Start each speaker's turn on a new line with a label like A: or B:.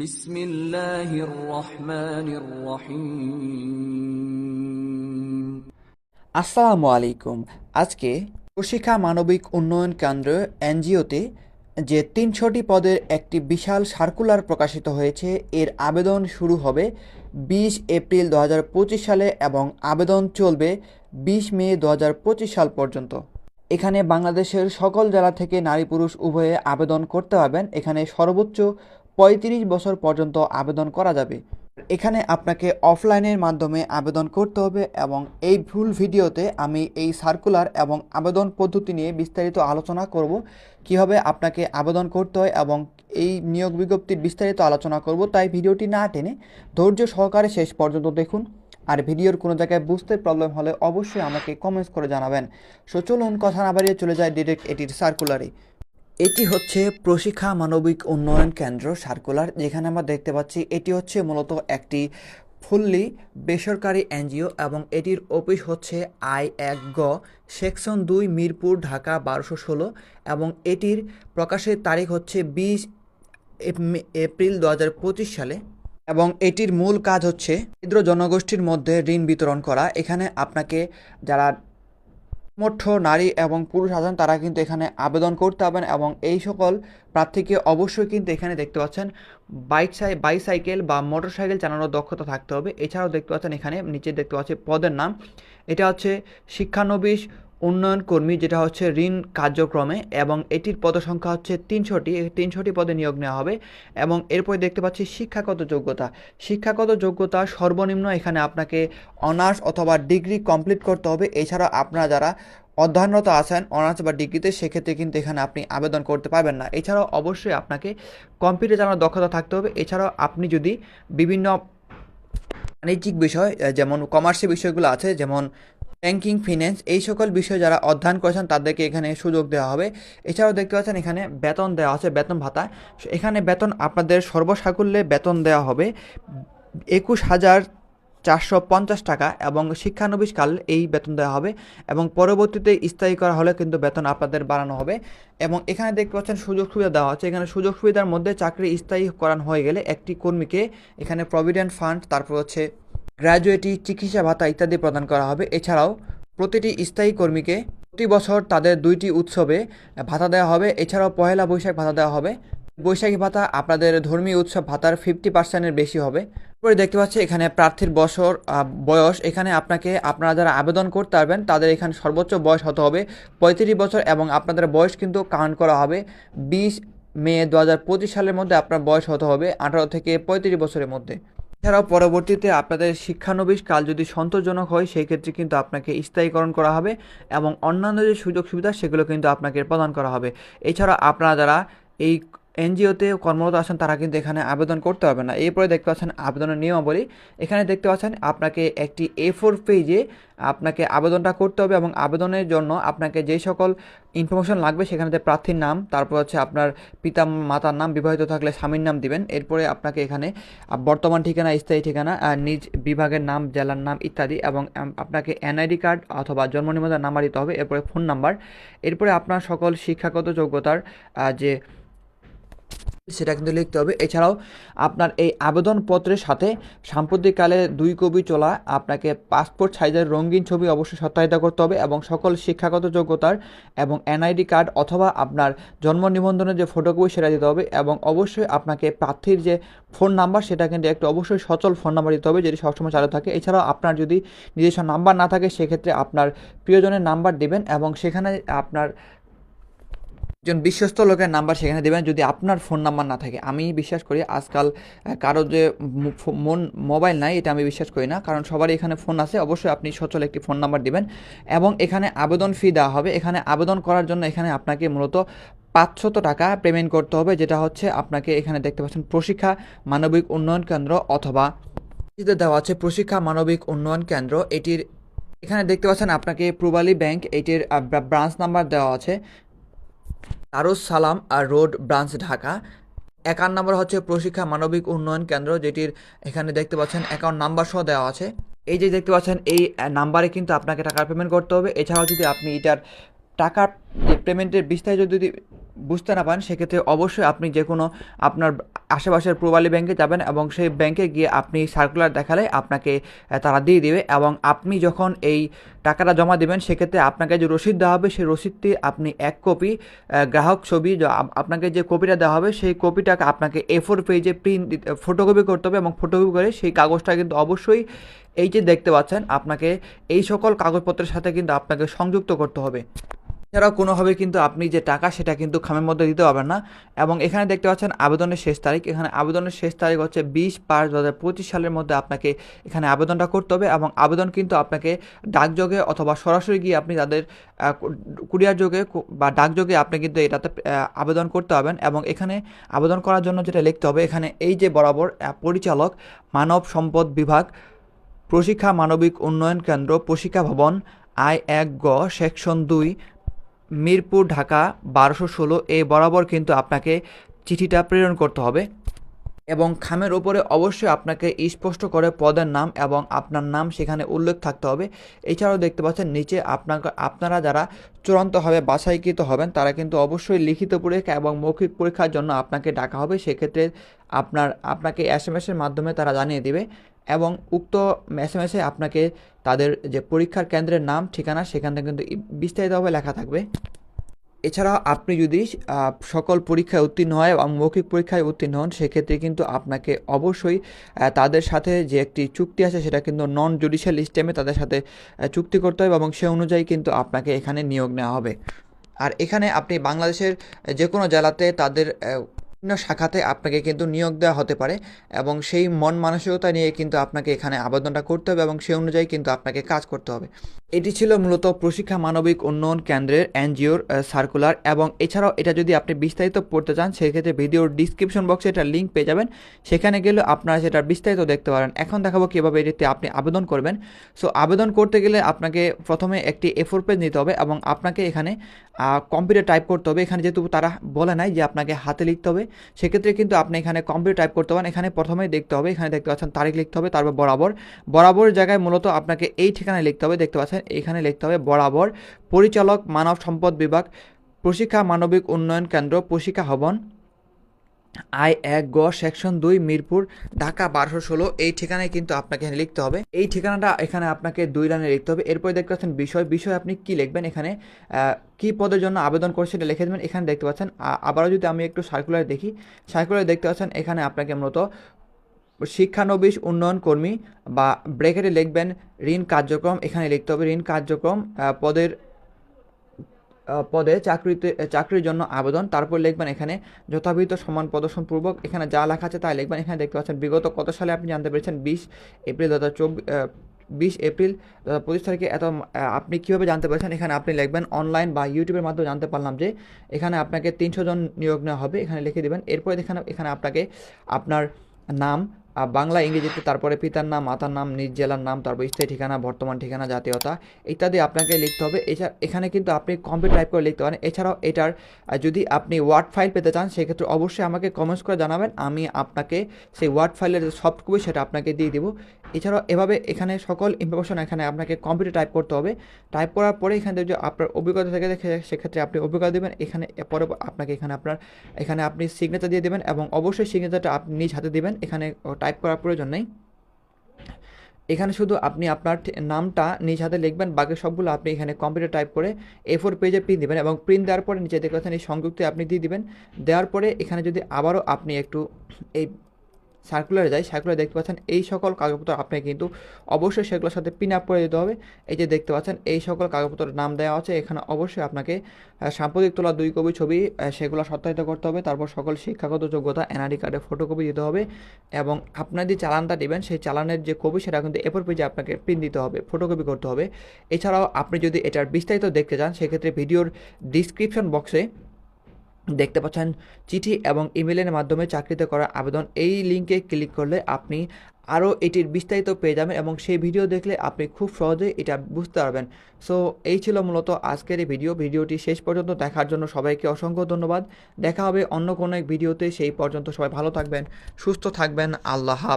A: বিসমিল্লাহির
B: আসসালামু আলাইকুম। আজকে প্রশিক্ষা মানবিক উন্নয়ন কেন্দ্র এনজিওতে যে তিনশোটি পদের একটি বিশাল সার্কুলার প্রকাশিত হয়েছে, এর আবেদন শুরু হবে বিশ এপ্রিল দু হাজার পঁচিশ সালে এবং আবেদন চলবে বিশ মে দু হাজার পঁচিশ সাল পর্যন্ত। এখানে বাংলাদেশের সকল জেলা থেকে নারী পুরুষ উভয়ে আবেদন করতে পারবেন। এখানে সর্বোচ্চ পঁয়ত্রিশ বছর পর্যন্ত আবেদন করা যাবে। এখানে আপনাকে অফলাইনের মাধ্যমে আবেদন করতে হবে এবং এই ভুল ভিডিওতে আমি এই সার্কুলার এবং আবেদন পদ্ধতি নিয়ে বিস্তারিত আলোচনা করব, কীভাবে আপনাকে আবেদন করতে হয় এবং এই নিয়োগ বিজ্ঞপ্তির বিস্তারিত আলোচনা করব, তাই ভিডিওটি না টেনে ধৈর্য সহকারে শেষ পর্যন্ত দেখুন। আর ভিডিওর কোনো জায়গায় বুঝতে প্রবলেম হলে অবশ্যই আমাকে কমেন্টস করে জানাবেন। সো চলুন, কথা না বাড়িয়ে চলে যায় ডিরেক্ট এটির সার্কুলারে এটি হচ্ছে প্রশিক্ষা মানবিক উন্নয়ন কেন্দ্র, সার্কুলার, যেখানে আমরা দেখতে পাচ্ছি এটি হচ্ছে মূলত একটি ফুললি বেসরকারি এনজিও এবং এটির অফিস হচ্ছে আই এক গ, সেকশন দুই, মিরপুর, ঢাকা বারোশো ষোলো এবং এটির প্রকাশের তারিখ হচ্ছে বিশ এপ্রিল দু হাজার পঁচিশ সালে এবং এটির মূল কাজ হচ্ছে ক্ষুদ্র জনগোষ্ঠীর মধ্যে ঋণ বিতরণ করা। এখানে আপনাকে যারা সমর্থ নারী এবং পুরুষ আছেন, তারা কিন্তু এখানে আবেদন করতে পারবেন এবং এই সকল প্রার্থীকে অবশ্যই কিন্তু এখানে দেখতে পাচ্ছেন। বাইক সাই, বাইসাইকেল বা মোটর সাইকেল চালানোর দক্ষতা থাকতে হবে। এছাড়াও দেখতে পাচ্ছেন এখানে নিচে দেখতে পাচ্ছি পদের নাম। এটা হচ্ছে শিক্ষানবিশ উন্নয়ন কর্মী, যেটা হচ্ছে ঋণ কার্যক্রমে, এবং এটির পদসংখ্যা হচ্ছে তিনশোটি তিনশোটি পদে নিয়োগ নেওয়া হবে, এবং এরপরে দেখতে পাচ্ছি শিক্ষাগত যোগ্যতা। শিক্ষাগত যোগ্যতা সর্বনিম্ন এখানে আপনাকে অনার্স অথবা ডিগ্রি কমপ্লিট করতে হবে। এছাড়া আপনারা যারা অধ্যয়নরত আছেন অনার্স বা ডিগ্রিতে, সেক্ষেত্রে কিন্তু এখানে আপনি আবেদন করতে পারবেন না। এছাড়াও অবশ্যই আপনাকে কম্পিউটার চালানোর দক্ষতা থাকতে হবে। এছাড়াও আপনি যদি বিভিন্ন বাণিজ্যিক বিষয় যেমন কমার্সের বিষয়গুলো আছে, যেমন ব্যাংকিং ফিন্যান্স এই সকল বিষয়ে যারা অধ্যয়ন করেছেন তাদেরকে এখানে সুযোগ দেওয়া হবে। এছাড়াও দেখতে পাচ্ছেন এখানে বেতন দেওয়া আছে, বেতন ভাতা। এখানে বেতন আপনাদের সর্বসাকুল্যে বেতন দেওয়া হবে একুশ হাজার চারশো পঞ্চাশ টাকা এবং শিক্ষানবিশকাল এই বেতন দেওয়া হবে এবং পরবর্তীতে স্থায়ী করা হলে কিন্তু বেতন আপনাদের বাড়ানো হবে। এবং এখানে দেখতে পাচ্ছেন সুযোগ সুবিধা দেওয়া হচ্ছে এখানে সুযোগ সুবিধার মধ্যে চাকরি স্থায়ী করানো হয়ে গেলে একটি কর্মীকে এখানে প্রভিডেন্ট ফান্ড তারপর হচ্ছে গ্র্যাজুয়েটি চিকিৎসা ভাতা ইত্যাদি প্রদান করা হবে। এছাড়াও প্রতিটি স্থায়ী কর্মীকে প্রতি বছর তাদের দুইটি উৎসবে ভাতা দেওয়া হবে। এছাড়াও পহেলা বৈশাখ ভাতা দেওয়া হবে। বৈশাখী ভাতা আপনাদের ধর্মীয় উৎসব ভাতার ফিফটি পার্সেন্টের বেশি হবে। পরে দেখতে পাচ্ছি এখানে প্রার্থীর বছর বয়স। এখানে আপনাকে আপনারা যারা আবেদন করতে পারবেন, তাদের এখানে সর্বোচ্চ বয়স হতে হবে পঁয়ত্রিশ বছর এবং আপনাদের বয়স কিন্তু কাউন্ট করা হবে বিশ মে দু হাজার পঁচিশ সালের মধ্যে আপনার বয়স হতে হবে আঠারো থেকে পঁয়ত্রিশ বছরের মধ্যে। এছাড়াও পরবর্তীতে আপনাদের শিক্ষানবিশ কাল যদি সন্তোষজনক হয়, সেই ক্ষেত্রে কিন্তু আপনাকে স্থায়ীকরণ করা হবে এবং অন্যান্য যে সুযোগ সুবিধা সেগুলো কিন্তু আপনাকে প্রদান করা হবে। এছাড়া আপনারা যারা এই এনজিওতে কর্মরত আছেন, তারা কিন্তু এখানে আবেদন করতে পারবে না। এরপরে দেখতে পাচ্ছেন আবেদনের নিয়মাবলী। এখানে দেখতে পাচ্ছেন আপনাকে একটি এ ফোর পেজে আপনাকে আবেদনটা করতে হবে এবং আবেদনের জন্য আপনাকে যে সকল ইনফরমেশন লাগবে সেখানে প্রার্থীর নাম, তারপর হচ্ছে আপনার পিতা, মাতার নাম বিবাহিত থাকলে স্বামীর নাম দিবেন। এরপরে আপনাকে এখানে বর্তমান ঠিকানা, স্থায়ী ঠিকানা নিজ বিভাগের নাম, জেলার নাম ইত্যাদি এবং আপনাকে এনআইডি কার্ড অথবা জন্ম নিবন্ধন নাম্বার দিতে হবে, এরপরে ফোন নাম্বার এরপরে আপনার সকল শিক্ষাগত যোগ্যতার যে সেটা কিন্তু লিখতে হবে। এছাড়াও আপনার এই আবেদনপত্রের সাথে সাম্প্রতিককালে দুই কপি চলা, আপনাকে পাসপোর্ট সাইজের রঙিন ছবি অবশ্যই সত্যায়িত করতে হবে এবং সকল শিক্ষাগত যোগ্যতার এবং এনআইডি কার্ড অথবা আপনার জন্ম নিবন্ধনের যে ফটোকপি সেটা দিতে হবে এবং অবশ্যই আপনাকে প্রার্থীর যে ফোন নাম্বার সেটা কিন্তু একটু অবশ্যই সচল ফোন নাম্বার দিতে হবে যেটি সবসময় চালু থাকে। এছাড়াও আপনার যদি নিজস্ব নাম্বার না থাকে, সেক্ষেত্রে আপনার প্রিয়জনের নাম্বার দেবেন এবং সেখানে আপনার একজন বিশ্বস্ত লোকের নাম্বার সেখানে দেবেন যদি আপনার ফোন নাম্বার না থাকে। আমি বিশ্বাস করি আজকাল কারও যে মন, মোবাইল নাই, এটা আমি বিশ্বাস করি না। কারণ সবারই এখানে ফোন আছে, অবশ্যই আপনি সচল একটি ফোন নাম্বার দিবেন এবং এখানে আবেদন ফি দেওয়া হবে। এখানে আবেদন করার জন্য এখানে আপনাকে মূলত পাঁচশত টাকা পেমেন্ট করতে হবে, যেটা হচ্ছে আপনাকে এখানে দেখতে পাচ্ছেন প্রশিক্ষা মানবিক উন্নয়ন কেন্দ্র অথবা দেওয়া আছে প্রশিক্ষা মানবিক উন্নয়ন কেন্দ্র। এটির এখানে দেখতে পাচ্ছেন আপনাকে প্রবালী ব্যাংক, এটির ব্রাঞ্চ নাম্বার দেওয়া আছে। দারুস সালাম আর road branch Dhaka. Account number হচ্ছে প্রশিক্ষা মানবিক উন্নয়ন কেন্দ্র, যেটির এখানে দেখতে পাচ্ছেন অ্যাকাউন্ট নাম্বার সহ দেওয়া আছে। এই যে দেখতে পাচ্ছেন, এই নাম্বারে কিন্তু আপনাকে টাকার পেমেন্ট করতে হবে। এছাড়াও যদি আপনি এটার টাকার যে পেমেন্টের বিস্তারিত যদি বুঝতে না পারেন, সেক্ষেত্রে অবশ্যই আপনি যে কোনো আপনার আশেপাশের প্রবালী ব্যাংকে যাবেন এবং সেই ব্যাংকে গিয়ে আপনি সার্কুলার দেখালে আপনাকে তারা দিয়ে দেবে এবং আপনি যখন এই টাকাটা জমা দেবেন, সেক্ষেত্রে আপনাকে যে রসিদ দেওয়া হবে, সেই রসিদটি আপনি এক কপি গ্রাহক ছবি আপনাকে যে কপিটা দেওয়া হবে, সেই কপিটাকে আপনাকে এ ফোর পেজে প্রিন্ট ফটোকপি করতে হবে এবং ফটোকপি করে সেই কাগজটা কিন্তু অবশ্যই এই যে দেখতে পাচ্ছেন, আপনাকে এই সকল কাগজপত্রের সাথে কিন্তু আপনাকে সংযুক্ত করতে হবে। এছাড়াও কোনোভাবে কিন্তু আপনি যে টাকা সেটা কিন্তু খামের মধ্যে দিতে পারবেন না। এবং এখানে দেখতে পাচ্ছেন আবেদনের শেষ তারিখ। এখানে আবেদনের শেষ তারিখ হচ্ছে বিশ পাঁচ দু হাজার পঁচিশ সালের মধ্যে আপনাকে এখানে আবেদনটা করতে হবে এবং আবেদন কিন্তু আপনাকে ডাকযোগে অথবা সরাসরি গিয়ে আপনি তাদের কুরিয়ার যোগে বা ডাকযোগে আপনি কিন্তু এটাতে আবেদন করতে পারবেন। এবং এখানে আবেদন করার জন্য যেটা লিখতে হবে, এখানে এই যে বরাবর পরিচালক, মানব সম্পদ বিভাগ, প্রশিক্ষা মানবিক উন্নয়ন কেন্দ্র, প্রশিক্ষা ভবন, আই এক গ, সেকশন দুই মিরপুর ঢাকা বারোশো ষোলো এ বরাবর কিন্তু আপনাকে চিঠিটা প্রেরণ করতে হবে। এবং খামের উপরে অবশ্যই আপনাকে স্পষ্ট করে পদের নাম এবং আপনার নাম সেখানে উল্লেখ থাকতে হবে। এছাড়াও দেখতে পাচ্ছেন নিচে আপনাকে, আপনারা যারা চূড়ান্তভাবে বাছাইকৃত হবেন, তারা কিন্তু অবশ্যই লিখিত পরীক্ষা এবং মৌখিক পরীক্ষার জন্য আপনাকে ডাকা হবে। সেক্ষেত্রে আপনার, আপনাকে এস এম এসের মাধ্যমে তারা জানিয়ে দিবে এবং উক্ত এস এম এসে আপনাকে তাদের যে পরীক্ষার কেন্দ্রের নাম, ঠিকানা, সেখানে কিন্তু বিস্তারিতভাবে লেখা থাকবে। এছাড়াও আপনি যদি সকল পরীক্ষায় উত্তীর্ণ হয় এবং মৌখিক পরীক্ষায় উত্তীর্ণ হন, সেক্ষেত্রে কিন্তু আপনাকে অবশ্যই তাদের সাথে যে একটি চুক্তি আছে সেটা কিন্তু নন জুডিশিয়াল সিস্টেমে তাদের সাথে চুক্তি করতে হবে এবং সে অনুযায়ী কিন্তু আপনাকে এখানে নিয়োগ নেওয়া হবে। আর এখানে আপনি বাংলাদেশের যে কোনো জেলাতে তাদের বিভিন্ন শাখাতে আপনাকে কিন্তু নিয়োগ দেওয়া হতে পারে এবং সেই মন মানসিকতা নিয়ে কিন্তু আপনাকে এখানে আবেদনটা করতে হবে এবং সেই অনুযায়ী কিন্তু আপনাকে কাজ করতে হবে। এটি ছিল মূলত প্রশিক্ষা মানবিক উন্নয়ন কেন্দ্রের এনজিওর সার্কুলার এবং এছাড়াও এটা যদি আপনি বিস্তারিত পড়তে চান, সেক্ষেত্রে ভিডিওর ডিসক্রিপশন বক্সে এটা লিঙ্ক পেয়ে যাবেন। সেখানে গেলে আপনারা সেটা বিস্তারিত দেখতে পারেন। এখন দেখাবো কীভাবে এটিতে আপনি আবেদন করবেন। সো আবেদন করতে গেলে আপনাকে প্রথমে একটি এফোর পেজ নিতে হবে এবং আপনাকে এখানে কম্পিউটার টাইপ করতে হবে। এখানে যেহেতু তারা বলে নাই যে আপনাকে হাতে লিখতে হবে, সেক্ষেত্রে কিন্তু আপনি এখানে কম্পিউটার টাইপ করতে পারেন। এখানে প্রথমেই দেখতে হবে, এখানে দেখতে পাচ্ছেন তারিখ লিখতে হবে, তারপর বরাবর। বরাবর জায়গায় মূলত আপনাকে এই ঠিকানায় লিখতে হবে, দেখতে পাচ্ছেন, এখানে লিখতে হবে বরাবর, পরিচালক মানব সম্পদ বিভাগ, প্রশিক্ষা মানবিক উন্নয়ন কেন্দ্র, প্রশিক্ষা ভবন। আই এক গ, সেকশন দুই, মিরপুর, ঢাকা বারোশো ষোলো। এই ঠিকানায় কিন্তু আপনাকে এখানে লিখতে হবে। এই ঠিকানাটা এখানে আপনাকে দুই লাইনে লিখতে হবে। এরপরে দেখতে পাচ্ছেন বিষয়। বিষয় আপনি কি লিখবেন এখানে? কি পদের জন্য আবেদন করছে এটা লিখে দেবেন। এখানে দেখতে পাচ্ছেন আবারও যদি আমি একটু সার্কুলার দেখি সার্কুলার দেখতে পাচ্ছেন এখানে আপনাকে মূলত শিক্ষানবিশ উন্নয়ন কর্মী বা ব্রেকেটে লিখবেন ঋণ কার্যক্রম। এখানে লিখতে হবে ঋণ কার্যক্রম পদের পদে চাকরিতে চাকরির জন্য আবেদন। তারপর লিখবেন এখানে যথাবিহিত সমান প্রদর্শন পূর্বক এখানে যা লেখা আছে তাই লিখবেন। এখানে দেখতে পাচ্ছেন, বিগত কত সালে আপনি জানতে পেরেছেন? বিশ এপ্রিল দু হাজার চব্বিশ বিশ এপ্রিল পঁচিশ তারিখে এত আপনি কীভাবে জানতে পেরেছেন? এখানে আপনি লিখবেন অনলাইন বা ইউটিউবের মাধ্যমে জানতে পারলাম যে এখানে আপনাকে তিনশো জন নিয়োগ নেওয়া হবে। এখানে লিখে দেবেন। এরপরে এখানে এখানে আপনাকে আপনার নাম বাংলা, ইংরেজিতে, তারপরে পিতার নাম, মাতার নাম, নিজ জেলার নাম, তারপর স্থায়ী ঠিকানা, বর্তমান ঠিকানা, জাতীয়তা ইত্যাদি আপনাকে লিখতে হবে। এছাড়া এখানে কিন্তু আপনি কম্পিউটার টাইপ করে লিখতে পারেন। এছাড়াও এটার যদি আপনি ওয়ার্ড ফাইল পেতে চান, সেক্ষেত্রে অবশ্যই আমাকে কমেন্টস করে জানাবেন। আমি আপনাকে সেই ওয়ার্ড ফাইলের যে সফট কপি সেটা আপনাকে দিয়ে দেবো। এছাড়াও এভাবে এখানে সকল ইনফরমেশন এখানে আপনাকে কম্পিউটার টাইপ করতে হবে। টাইপ করার পরে এখানে যদি আপনার অভিজ্ঞতা থেকে সেক্ষেত্রে আপনি অভিজ্ঞতা দেবেন। এখানে পরে আপনাকে এখানে আপনার, এখানে আপনি সিগনেচার দিয়ে দেবেন এবং অবশ্যই সিগনেচারটা আপনি নিজ হাতে দেবেন। এখানে টাইপ করার প্রয়োজন নেই। এখানে শুধু আপনি আপনার নামটা নিজ হাতে লিখবেন। বাকি সবগুলো আপনি এখানে কম্পিউটার টাইপ করে এ ফোর পেজে প্রিন্ট দিবেন এবং প্রিন্ট দেওয়ার পরে নিচে দেখতে পাচ্ছেন এই সংযুক্তে আপনি দিয়ে দিবেন। দেওয়ার পরে এখানে যদি আবারও আপনি একটু, এই সার্কুলারে যাই সার্কুলারে দেখতে পাচ্ছেন এই সকল কাগজপত্র আপনাকে কিন্তু অবশ্যই সেগুলোর সাথে পিন আপ করে দিতে হবে। এই যে দেখতে পাচ্ছেন, এই সকল কাগজপত্রের নাম দেওয়া আছে, এখানে অবশ্যই আপনাকে সাম্প্রতিক তোলা দুই কপি ছবি সেগুলো সত্যায়িত করতে হবে। তারপর সকল শিক্ষাগত যোগ্যতা এনআরডি কার্ডের ফটোকপি দিতে হবে এবং আপনার যে চালানটা দেবেন, সেই চালানের যে কপি, সেটা কিন্তু এরপর পেজে আপনাকে প্রিন্ট দিতে হবে ফটোকপি করতে হবে। এছাড়াও আপনি যদি এটার বিস্তারিত দেখতে চান, সেক্ষেত্রে ভিডিওর ডিসক্রিপশন বক্সে দেখতে পাচ্ছেন চিঠি এবং ইমেলের মাধ্যমে চাকরিতে করার আবেদন। এই লিঙ্কে ক্লিক করলে আপনি আরও এটির বিস্তারিত পেয়ে যাবেন এবং সেই ভিডিও দেখলে আপনি খুব সহজে এটা বুঝতে পারবেন। সো, এই ছিল মূলত আজকের এই ভিডিও। ভিডিওটি শেষ পর্যন্ত দেখার জন্য সবাইকে অসংখ্য ধন্যবাদ। দেখা হবে অন্য কোনো এক ভিডিওতে। সেই পর্যন্ত সবাই ভালো থাকবেন, সুস্থ থাকবেন। আল্লাহ